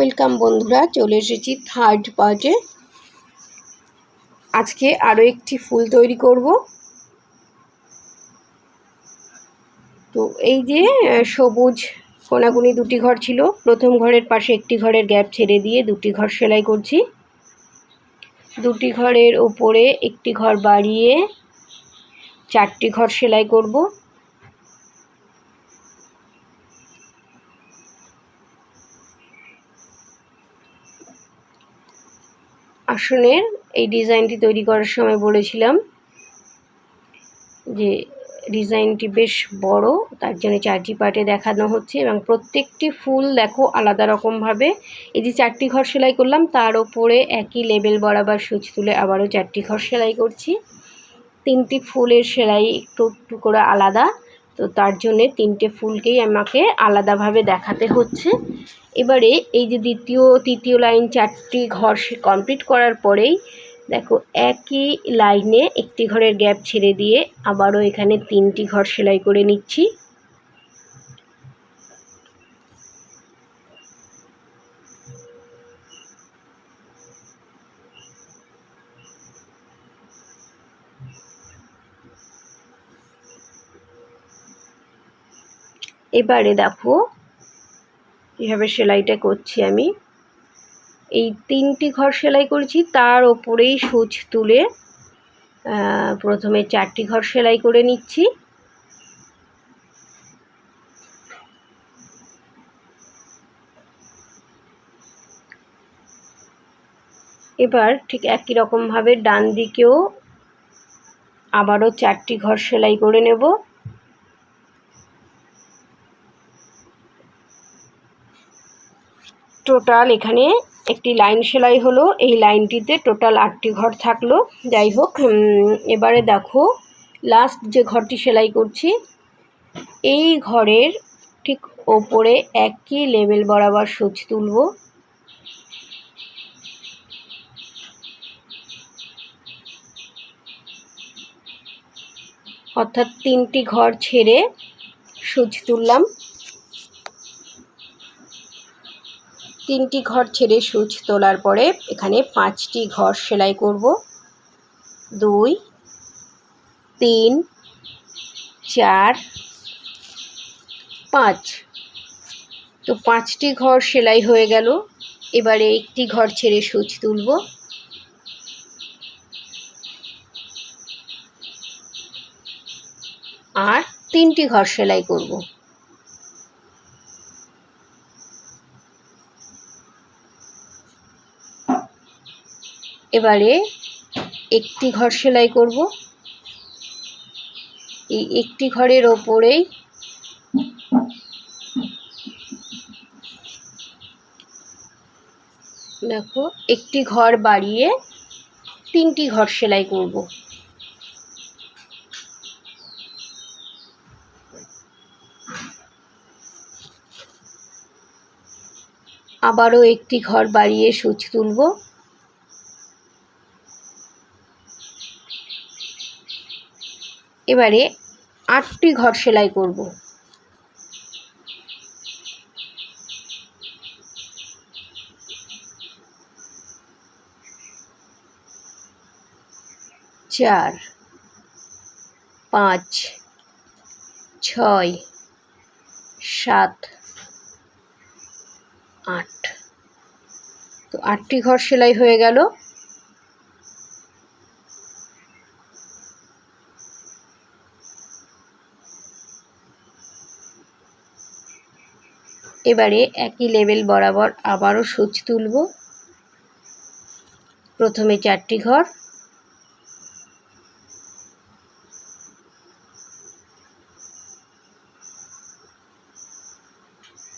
Welcome বন্ধুরা, চলে এসেছি থার্ড পার্টে আজকে আরও একটি ফুল তৈরি করব। তো এই যে সবুজ কোনাকুনি দুটি ঘর ছিল, প্রথম ঘরের পাশে একটি ঘরের গ্যাপ ছেড়ে দিয়ে দুটি ঘর সেলাই করছি। দুটি ঘরের ওপরে একটি ঘর বাড়িয়ে চারটি ঘর সেলাই করব। আসনের এই ডিজাইনটি তৈরি করার সময় বলেছিলাম যে ডিজাইনটি বেশ বড়, তার জন্য চারটি পার্টে দেখানো হচ্ছে এবং প্রত্যেকটি ফুল দেখো আলাদা রকমভাবে। এই যে চারটি ঘর সেলাই করলাম, তার ওপরে একই লেবেল বরাবর সুচ তুলে আবারও চারটি ঘর সেলাই করছি। তিনটি ফুলের সেলাই একটু একটু করে আলাদা। তো তার জন্যে তিনটে ফুলকেই আমাকে আলাদাভাবে দেখাতে হচ্ছে। এবারে এই যে দ্বিতীয়, তৃতীয় লাইন চারটি ঘর সে কমপ্লিট করার পরেই দেখো একই লাইনে একটি ঘরের গ্যাপ ছেড়ে দিয়ে আবারও এখানে তিনটি ঘর সেলাই করে নিচ্ছি। এবারে দেখো, কীভাবে সেলাইটা করছি আমি। এই তিনটি ঘর সেলাই করেছি, তার ওপরেই সুচ তুলে প্রথমে চারটি ঘর সেলাই করে নিচ্ছি। এবার ঠিক একই রকমভাবে ডান দিকেও আবারও চারটি ঘর সেলাই করে নেব। টোটাল এখানে একটি লাইন সেলাই হলো। এই লাইনটিতে টোটাল আটটি ঘর থাকল। যাই হোক এবারে দেখো লাস্ট যে ঘরটি সেলাই করছি, এই ঘরের ঠিক ওপরে একই লেভেল বরাবর সুচ তুলব। অর্থাৎ তিনটি ঘর ছেড়ে সুচ তুললাম। তিনটি ঘর ছেড়ে সুচ তোলার পরে এখানে পাঁচটি ঘর সেলাই করব। দুই, তিন, চার, পাঁচ। তো পাঁচটি ঘর সেলাই হয়ে গেল। এবারে একটি ঘর ছেড়ে সুচ তুলব। আর তিনটি ঘর সেলাই করব। এবারে একটি ঘর সেলাই করব। এই একটি ঘরের ওপরেই দেখো, একটি ঘর বাড়িয়ে তিনটি ঘর সেলাই করব। আবারও একটি ঘর বাড়িয়ে সুচ তুলব। এবারে আটটি ঘর সেলাই করব। চার, পাঁচ, ছয়, সাত, আট। তো আটটি ঘর সেলাই হয়ে গেল। এবারে একই লেভেল বরাবর আবারও সূচ তুলব। প্রথমে চারটি ঘর।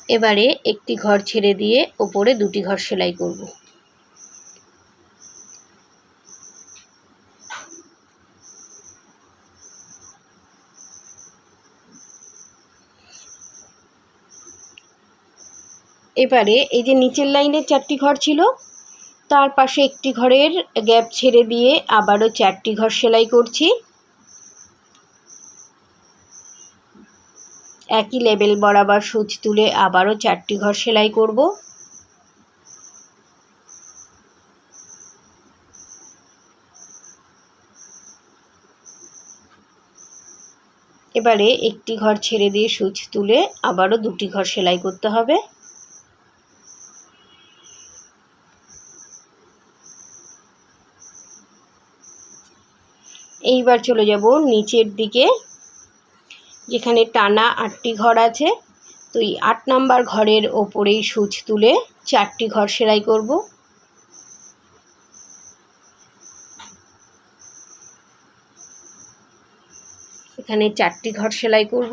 এবারে একটি ঘর ছেড়ে দিয়ে ওপরে দুটি ঘর সেলাই করব। এবারে এই যে নিচের লাইনের চারটি ঘর ছিল, তার পাশে একটি ঘরের গ্যাপ ছেড়ে দিয়ে আবারও চারটি ঘর সেলাই করছি। একই লেভেল বরাবর সুচ তুলে আবারও চারটি ঘর সেলাই করব। এবারে একটি ঘর ছেড়ে দিয়ে সুচ তুলে আবারও দুটি ঘর সেলাই করতে হবে। এইবার চলে যাব নিচের দিকে, যেখানে টানা আটটি ঘর আছে। তো এই আট নাম্বার ঘরের ওপরেই সুচ তুলে চারটি ঘর সেলাই করব। এখানে চারটি ঘর সেলাই করব।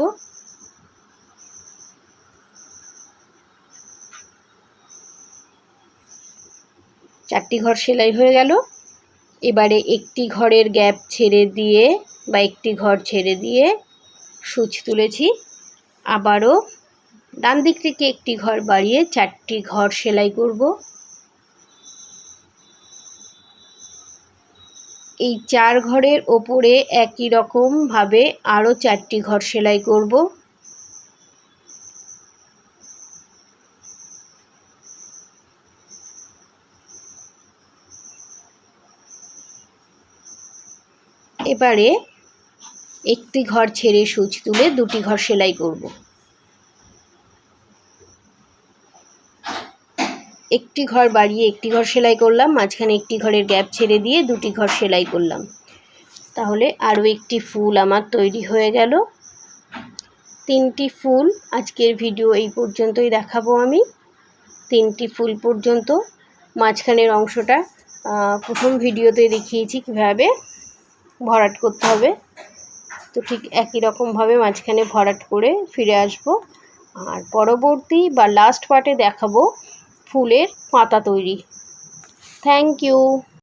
চারটি ঘর সেলাই হয়ে গেল। এবারে একটি ঘরের গ্যাপ ছেড়ে দিয়ে বা একটি ঘর ছেড়ে দিয়ে সূচ তুলেছি। আবারও ডান দিক থেকে একটি ঘর বাড়িয়ে চারটি ঘর সেলাই করব। এই চার ঘরের ওপরে একই রকমভাবে আরও চারটি ঘর সেলাই করব। এবারে একটি ঘর ছেড়ে সুচ তুলে দুটি ঘর সেলাই করব। একটি ঘর বাড়িয়ে একটি ঘর সেলাই করলাম, মাঝখানে একটি ঘরের গ্যাপ ছেড়ে দিয়ে দুটি ঘর সেলাই করলাম। তাহলে আরও একটি ফুল আমার তৈরি হয়ে গেল। তিনটি ফুল আজকের ভিডিও এই পর্যন্তই দেখাবো আমি। তিনটি ফুল পর্যন্ত। মাঝখানের অংশটা প্রথম ভিডিওতে দেখিয়েছি কীভাবে। ভরাট করতে হবে। তো ঠিক একই রকমভাবে মাঝখানে ভরাট করে ফিরে আসব। আর পরবর্তী বা লাস্ট পার্টে দেখাবো ফুলের পাতা তৈরি। Thank you